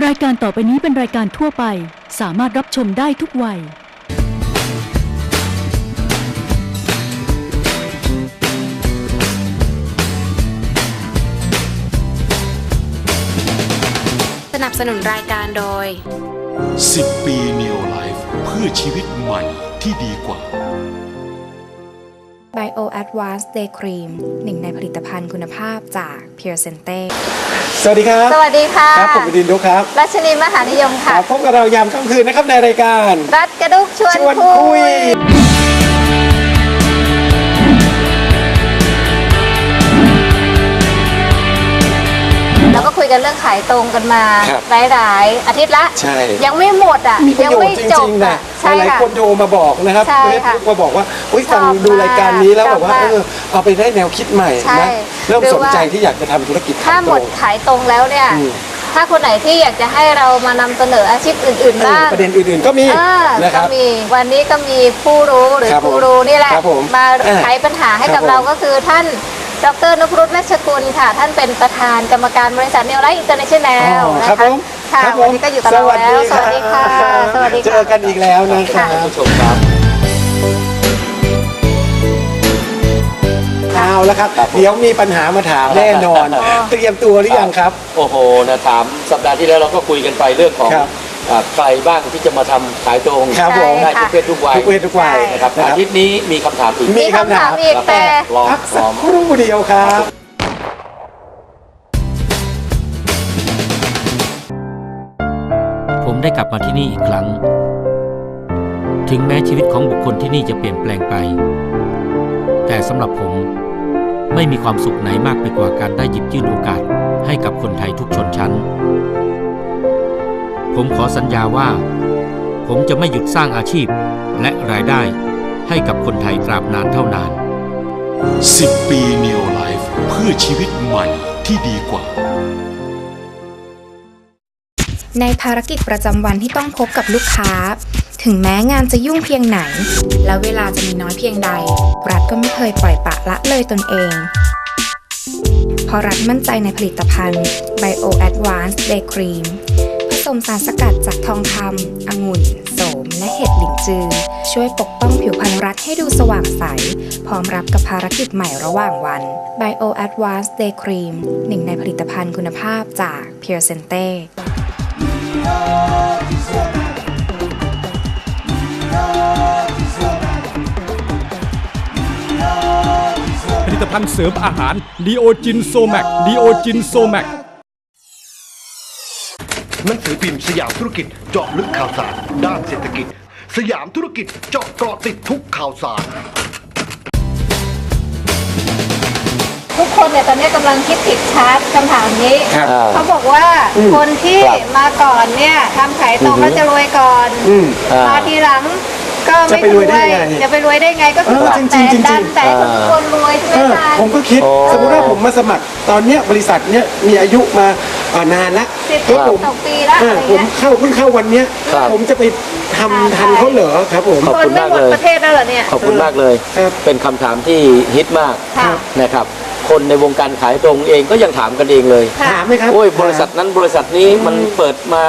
รายการต่อไปนี้เป็นรายการทั่วไป สามารถรับชมได้ทุกวัย สนับสนุนรายการโดย 10 ปี Neo Life เพื่อชีวิตใหม่ที่ดีกว่า Bio Advanced Day Cream หนึ่งในผลิตภัณฑ์คุณภาพจาก Pure Sente สวัสดีครับ สวัสดีค่ะครับผมดินดุกครับ รัชนีมหานิยมคค่ะรับพบกับเรายามค่ำคืนนะครับในรายการ รัฐกระดุกชวนชวนคุคุยย ก็คุยกันเรื่องขายตรงกันมาครับหลายๆอาทิตย์ละ ใช่ ยังไม่หมดอะมีประยัโยชไม่น์จจริบงๆนะอะใช่หลายค่ะ ๆคนโทรมาบอกนะครับใช่ค่ะ มาบอกว่าอุ้ยชอบฟังดูรายการนี้แล้วมากแบบว่าชอบมากเออเอาไปได้แนวคิดใหม่ใช่นะเริ่มหรือสนใจว่าที่อยากจะทำธุรกิจถ้าขายหตมรดงขายตรงแล้วเนี่ย อืมถ้าคนไหนที่อยากจะให้เรามานำเสนออาชีพอื่นๆเออบ้างประเด็นอื่นๆก็มีเออนะคก็รับมีวันนี้ก็มีผู้รู้หรือครับผมผู้รู้นี่แหละครับผมมาอ่า ไขปัญหาให้กับครับผมเราก็คือท่าน ดรนพรุตราชกุลค่ะ ท่านเป็นประธานกรรมการบริษัทเนลไลท์อินเตอร์เนชั่นแนลอ๋อนะครัคะบผมค่ะครับผวันมนี้ก็อยู่กับเราแล้วสวัสดีค่ะสวัสดีค่ะ เจอกันอีกแล้วนะครับค่ะผู้ชมครับ เอาแล้วครับเดี๋ยวมีปัญหามาถามแน่นอนเตรียมตัวหรือยังครับ โอ้โหนะถามสัปดาห์ที่แล้วเราก็คุยกันไปเรื่องของครับ อ่าใครบ้างที่จะมาทำขายตรงครับผม ได้ทุกเพศทุกวัยทุกเพศทุกวัยนะครับ นะคอารับ ทิตย์นี้มีคำถามอีกมีคำถามอีกแต่ ลองพักลสักองครู่เดียวครับ ผมได้กลับมาที่นี่อีกครั้ง ถึงแม้ชีวิตของบุคคลที่นี่จะเปลี่ยนแปลงไป แต่สำหรับผมไม่มีความสุขไหนมากไปกว่าการได้หยิบยื่นโอกาสให้กับคนไทยทุกชนชั้น ผมขอสัญญาว่า ผมจะไม่หยุดสร้างอาชีพและรายได้ให้กับคนไทยตราบนานเท่านาน 10 ปี Neo Life เพื่อชีวิตใหม่ที่ดีกว่า ในภารกิจประจำวันที่ต้องพบกับลูกค้า ถึงแม้งานจะยุ่งเพียงไหน และเวลาจะมีน้อยเพียงใด รัฐก็ไม่เคยปล่อยปละละเลยตนเองเพราะรัฐมั่นใจในผลิตภัณฑ์ Bio Advanced Day Cream ผ สมสารสกัดจากทองคำองุ่น โสม และเห็ดหลิงจือ ช่วยปกป้องผิวพรรณรัฐให้ดูสว่างใส พร้อมรับกับภารกิจใหม่ระหว่างวัน Bio Advanced Day Cream หนึ่งในผลิตภัณฑ์คุณภาพจาก Pure Sente ผลิตภัณฑ์เสริมอาหารดีโอจินโซแมกดีโอจินโซแมก หนังสือพิมพ์สยามธุรกิจเจาะลึกข่าวสาร ด้านเศรษฐกิจ สยามธุรกิจเจาะเกาะติดทุกข่าวสาร ทุกคนเนี่ยตอนนี้กำลังคิดผิดชาร์จคำถามนี้ ครับ เขาบอกว่าคนที่ครับมาก่อนเนี่ยทำขายตรงแล้วจะรวยก่อนอืมอ่ามาทีหลังก็ไม่จะไปรวยได้ไงจะไปรวยได้ไงก็คือเออว่าจริแต่งๆจริงๆ ดันแต่คนทุกคนรวยใช่ไหมเออคะผมก็คิด โอ้ สมมติว่าผมมาสมัคร ตอนเนี้ยบริษัทเนี้ยมีอายุมา เอ่อนานละสิบแล้วผมสองปีละเออะอไรผมเงี้ยเข้าเพิ่งเข้าวันเนี้ย ครับผมจะไปทำทันเขาเหรอครับผม ขอบคคุนณไม่มากหมดเลยประเทศแล้วเหรอเนี่ย ขอบคุณมากเลย ครับ เป็นคำถามที่ฮิตมากค่ะ นะครับ คนในวงการขายตรงเองก็ยังถามกันเองเลย ค่ะ ถามไหมครับ โอ้ยบริษัทนั้นบริษัทนี้มันเปิดมา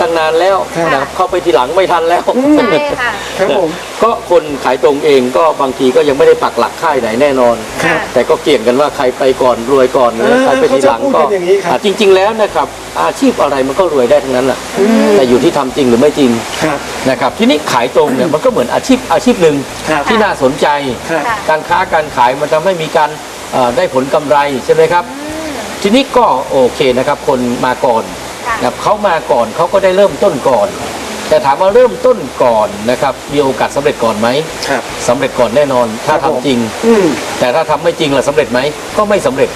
ตั้งนานแล้วครับนะครับเข้าไปทีหลังไม่ทันแล้วใช่ค่ะครับผมก็คนขายตรงเองก็บางทีก็ยังไม่ได้ปักหลักค่ายไหนแน่นอน ครับแต่ก็เกี่ยงกันว่าใครไปก่อนรวยก่อนหรือเออใครไปทีหลังเขาจะพูดก็กันอย่างนี้ครับ อะจริง ๆ แล้วนะครับอาชีพอะไรมันก็รวยได้ทั้งนั้นแหละแต่อยู่ที่ทำจริงหรือไม่จริงครับ นะครับทีนี้ขายตรงเนี่ยมันก็เหมือนอาชีพอาชีพหนึ่งครับ ที่น่าสนใจ ครับ ค่ะ การค้าการขายมันทำให้มีการเอ่อได้ผลกำไรใช่ไหมครับ ทีนี้ก็โอเคนะครับ คนมาก่อนค่ะ นะครับเขามาก่อนเขาก็ได้เริ่มต้นก่อน แต่ถามว่าเริ่มต้นก่อนนะครับ มีโอกาสสำเร็จก่อนไหมครับ สำเร็จก่อนแน่นอน ถ้าครับทำผม จริง อืม แต่ถ้าทำไม่จริงล่ะสำเร็จไหมก็ไม่สำเร็จ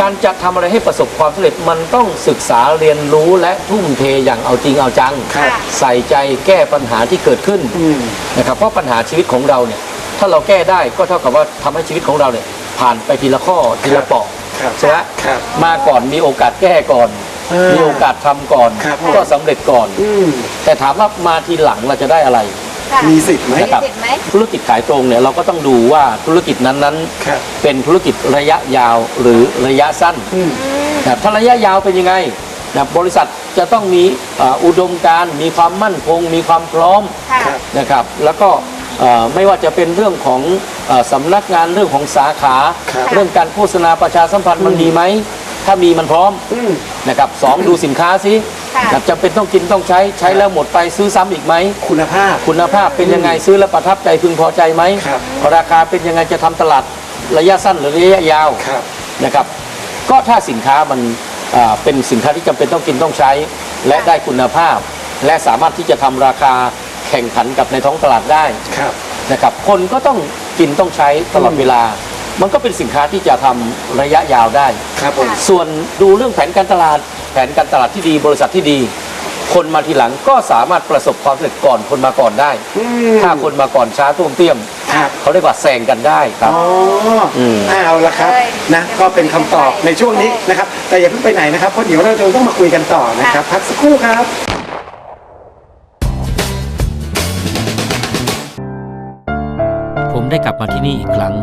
การจะทำอะไรให้ประสบความสำเร็จมันต้องศึกษาเรียนรู้และทุ่มเทอย่างเอาจริงเอาจัง ครับ ใส่ใจแก้ปัญหาที่เกิดขึ้นอืม นะครับเพราะปัญหาชีวิตของเราเนี่ยถ้าเราแก้ได้ก็เท่ากับว่าทำให้ชีวิตของเราเนี่ยผ่านไปทีละข้อทีละเปาะครับ ใช่ไหมครับ มาก่อนมีโอกาสแก้ก่อน เออมีโอกาสทำก่อน ครับผม ก็สำเร็จก่อน อืมแต่ถามว่ามาทีหลังเราจะได้อะไร ค่ะมีสิทธิ์ไหมมีนะครับ สิทธิ์ไหม ธุรกิจขายตรงเนี่ยเราก็ต้องดูว่าธุรกิจนั้นครับๆเป็นธุรกิจระยะยาวหรือระยะสั้น อืม นะครับถ้าระยะยาวเป็นยังไงนะบริษัทจะต้องมีอ่าอุดมการณ์มีความมั่นคง มีความพร้อมค่ะนะครับ แล้วก็เอ่อไม่ว่าจะเป็นเรื่องของเอ่อสำนักงานเรื่องของสาขา ครับเรื่องการโฆษณาประชาสัมพันธ์มันมีไหม ถ้ามีมันพร้อมอืมนะครับสองดูสินค้าสิค่ะนะครับจำเป็นต้องกินต้องใช้ใช้แล้วหมดไปซื้อซ้ำอีกไหมคุณภาพคุณภาพเป็นยังไงซื้อแล้วประทับใจพึงพอใจไหมครับราคาเป็นยังไงจะทำตลาดระยะสั้นหรือระยะยาวครับนะครับ ก็ถ้าสินค้ามันอ่าเป็นสินค้าที่จำเป็นต้องกินต้องใช้ และได้คุณภาพ และสามารถที่จะทำราคาแข่งขันกับในท้องตลาดได้ครับนะครับ คนก็ต้องกินต้องใช้ตลอดเวลา มันก็เป็นสินค้าที่จะทำระยะยาวได้ ครับผม ส่วนดูเรื่องแผนการตลาด แผนการตลาดที่ดี บริษัทที่ดี คนมาทีหลังก็สามารถประสบความสำเร็จก่อนคนมาก่อนได้ อืมถ้าคนมาก่อนช้าตุ้มเตี้ยม ครับ เขาเรียกว่าแซงกันได้ครับ อ๋ออม เอาละครับเลยนะ ก็เป็นคำตอบในช่วงนี้นะครับ แต่อย่าเพิ่งไปไหนนะครับ เพราะเดี๋ยวเราจะต้องมาคุยกันต่อนะครับ พักสักครู่ครับ ผมได้กลับมาที่นี่อีกครั้ง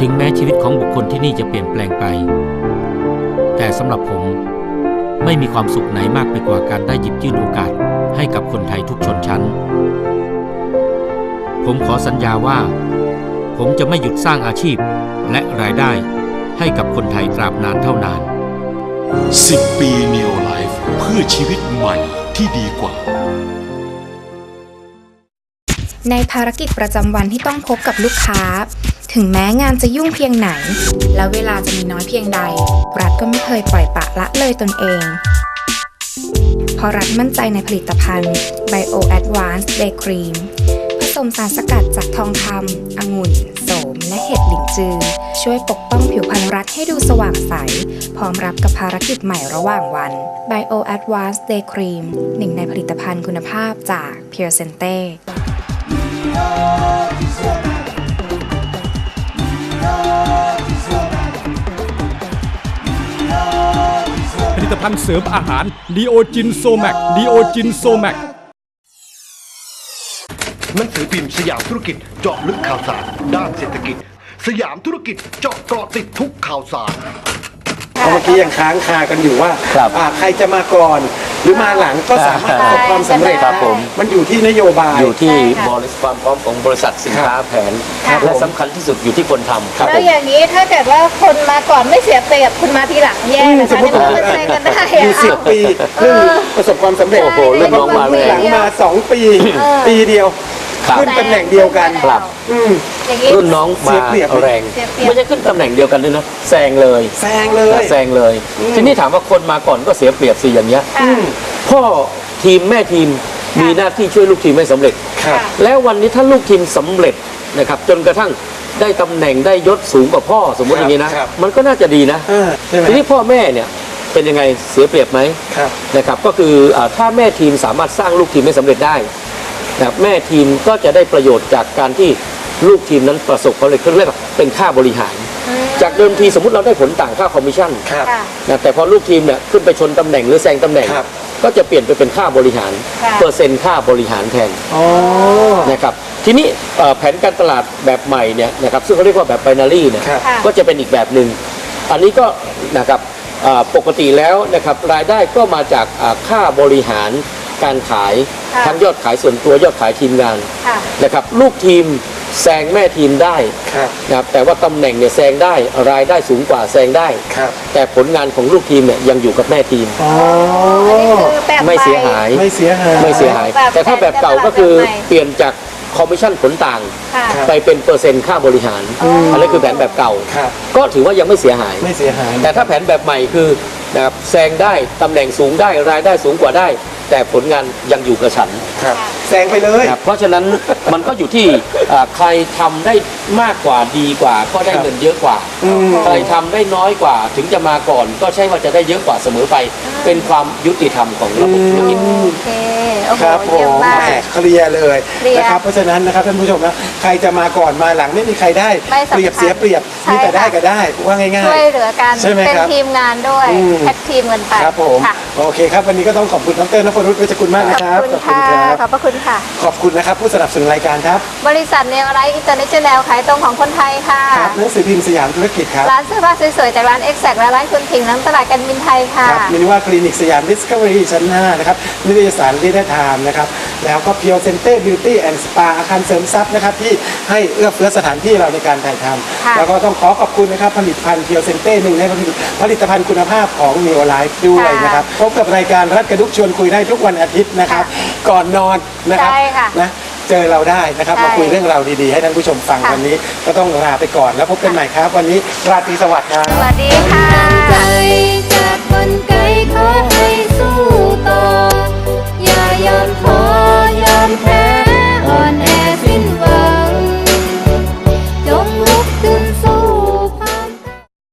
ถึงแม้ชีวิตของบุคคลที่นี่จะเปลี่ยนแปลงไป แต่สำหรับผมไม่มีความสุขไหนมากไปกว่าการได้หยิบยื่นโอกาสให้กับคนไทยทุกชนชั้น ผมขอสัญญาว่า ผมจะไม่หยุดสร้างอาชีพและรายได้ให้กับคนไทยตราบนานเท่านาน 10 ปี Neo Life เพื่อชีวิตใหม่ที่ดีกว่า ในภารกิจประจำวันที่ต้องพบกับลูกค้า ถึงแม้งานจะยุ่งเพียงไหน และเวลาจะมีน้อยเพียงใด รัฐก็ไม่เคยปล่อยปะละเลยตนเอง เพราะรัฐมั่นใจในผลิตภัณฑ์ Bio Advanced Day Cream ผสมสารสกัดจากทองคำองุ่น โสม และเห็ดหลินจือ ช่วยปกป้องผิวพรรณรัฐให้ดูสว่างใส พร้อมรับกับภารกิจใหม่ระหว่างวัน Bio Advanced Day Cream หนึ่งในผลิตภัณฑ์คุณภาพจาก Pure Sente ลิตภัณฑ์เสริมอาหารดีโอจินโซแมกดีโอจินโซแมกหนังสือพิมพ์สยามธุรกิจเจาะลึกข่าวสาร ด้านเศรษฐกิจ สยามธุรกิจเจาะเกาะติดทุกข่าวสารเพราะเมื่อกี้ยังค้างคากันอยู่ว่าครับ อ่าใครจะมาก่อน หรือมาหลังก็สามารถประสบความสำเร็จ ครับได้ผม มันอยู่ที่นโยบาย อยู่ที่ใช่ค่ะ บริษัทความพร้อมของบริษัทสินค้าแผน ครับ และสำคัญที่สุดอยู่ที่คนทำครับผแล้วมอย่างนี้ถ้าเกิดว่าคนมาก่อนไม่เสียเปรียบคุณมาทีหลังแย่อืมนะสมคะมตินี่มันเป็นแซงกันได้ออะยู่สิบปีเพิ่งประสบความสำเร็จโอ้โหเรื่องน้องมาแรง หลังมาสองปีเออปีเดียวครับ ขึ้นตำแหน่งเดียวกันครับ อืม อย่างนี้รุ่นน้องมาเสียเปรียบ แรงเสียเปรียบ ไม่ใช่ขึ้นตำแหน่งเดียวกันด้วยนะแซงเลยแซงเลย แซงเลย อืม ทีนี้ถามว่าคนมาก่อนก็เสียเปรียบสิอย่างเงี้ย ค่ะพ่อทีมแม่ทีมค่ะมีหน้าที่ช่วยลูกทีมให้สำเร็จ ครับ แล้ววันนี้ถ้าลูกทีมสำเร็จนะครับจนกระทั่งได้ตำแหน่งได้ยศสูงกว่าพ่อสมมติอย่างนี้นะ ครับ มันก็น่าจะดีนะเออใช่ไหมทีนี้พ่อแม่เนี่ยเป็นยังไงเสียเปรียบไหมครับ นะครับ ก็คืออาถ้าแม่ทีมสามารถสร้างลูกทีมให้สำเร็จได้ นะครับแม่ทีมก็จะได้ประโยชน์จากการที่ลูกทีมนั้นประสบความสำเร็จเขาเรียกว่าเป็นค่าบริหาร จากเดิมทีสมมติเราได้ผลต่างค่าคอมมิชชั่นครับ ค่ะ นะแต่พอลูกทีมเนี่ยขึ้นไปชนตำแหน่งหรือแซงตำแหน่ง ครับ ก็จะเปลี่ยนไปเป็นค่าบริหาร ค่ะ เปอร์เซ็นต์ค่าบริหารแทน อ๋อ นะครับทีนี้เอ่อแผนการตลาดแบบใหม่เนี่ยนะครับซึ่งเขาเรียกว่าแบบไบนารีเนี่ยครับ ค่ะ ก็จะเป็นอีกแบบหนึ่งอันนี้ก็นะครับเอ่อปกติแล้วนะครับรายได้ก็มาจากอ่าค่าบริหาร การขายค่ะทั้งยอดขายส่วนตัวยอดขายทีมงานค่ะ นะครับ ลูกทีมแซงแม่ทีมได้ครับ นะครับแต่ว่าตำแหน่งเนี่ยแซงได้รายได้สูงกว่าแซงได้ ครับแต่ผลงานของลูกทีมเนี่ยยังอยู่กับแม่ทีม อ๋ออันนี้คือแบบไม่เสียหาย ไม่เสียหาย ไม่เสียหาย แบบแต่ถ้าแบบเก่าก็คือแบบใหม่ เปลี่ยนจากคอมมิชชั่นผลต่าง ค่ะ ครับ ไปเป็นเปอร์เซ็นต์ค่าบริหารอันนี้คือแผนแบบเก่า ครับ ก็ถือว่ายังไม่เสียหาย ไม่เสียหาย แต่ถ้าแผนแบบใหม่คือนะครับแซงได้ตำแหน่งสูงได้รายได้สูงกว่าได้ แต่ผลงานยังอยู่กับฉัน ครับ แซงไปเลยนะครับเพราะฉะนั้นมันก็อยู่ที่อ่าใครทำได้ มากกว่าดีกว่า ก็ได้ครับเงินเยอะกว่า อืม ใครทำได้น้อยกว่าถึงจะมาก่อน ก็ใช่ว่าจะได้เยอะกว่าเสมอไป เป็นความยุติธรรมของระบบธุรกิจ โอเค โอ้โหครับผเยี่ยมมมากแหมเคลียร์เลยเคลียร์นะครับเพราะฉะนั้นนะครับท่านผู้ชมนะใครจะมาก่อนมาหลังไม่มีใครได้ไม่สำคัญเปรียบเสียเปรียบใช่มีแต่ได้ค่ะก็ได้ว่าง่าย ช่วยเหลือกัน ใช่ไหมเป็นครับทีมงานด้วยอืม แท็กทีมกันไปๆ ครับผมค่ะโอเคครับวันนี้ก็ต้องขอบคุณดรนพพรุษเวชกุลมากขนะอบครับคุณค่ะ ขอบพระคุณค่ะ ขอบคุณนะครับผู้สนับสนุนรายการครับ บริษัทเนวไรอินเตอร์เนชั่นแนลขายตรงของคนไทยค่ะครับหนังสือพิมพ์สยามธุรกิจครับร้านเสื้อผ้าสวยๆจากร้าน e x a c t และร้านคุณถิงน้ำตลาดกันบินไทยค่ะครับมินิว่าคลินิกสยามดิสคัฟเวอรี่ชั้น5นะครับนิตยสารลิเดอร์ไทม์นะครับแล้วก็เพียวเซนเต้บิวตี้แอนด์สปาอาคารเสริมทรัพย์นะครับที่ให้เอื้อเฟื้อสถานที่เราในการถ่ายทค่ะำแล้วก็ต้องขอขอบคุณนะครับผลิตภัณฑ์เพียวเซนเต้หนึ่งในผลิตภัณฑ์คุณภาพของ n e o Life ด้วยนะครับพบกับรายการรัฐกระดุกชวนคุยได้ทุกวันอาทิตย์นะครับ ก่อนนอนนะครับใช่ค่ะนะ เจอเราได้นะครับใช่ มาคุยเรื่องราวดีๆ ให้ท่านผู้ชมฟังค่ะวันนี้ ก็ต้องลาไปก่อนแล้วพบกันใหม่ครับ วันนี้ราตรีสวัสดิ์ครับ สวัสดีค่ะ ใจจ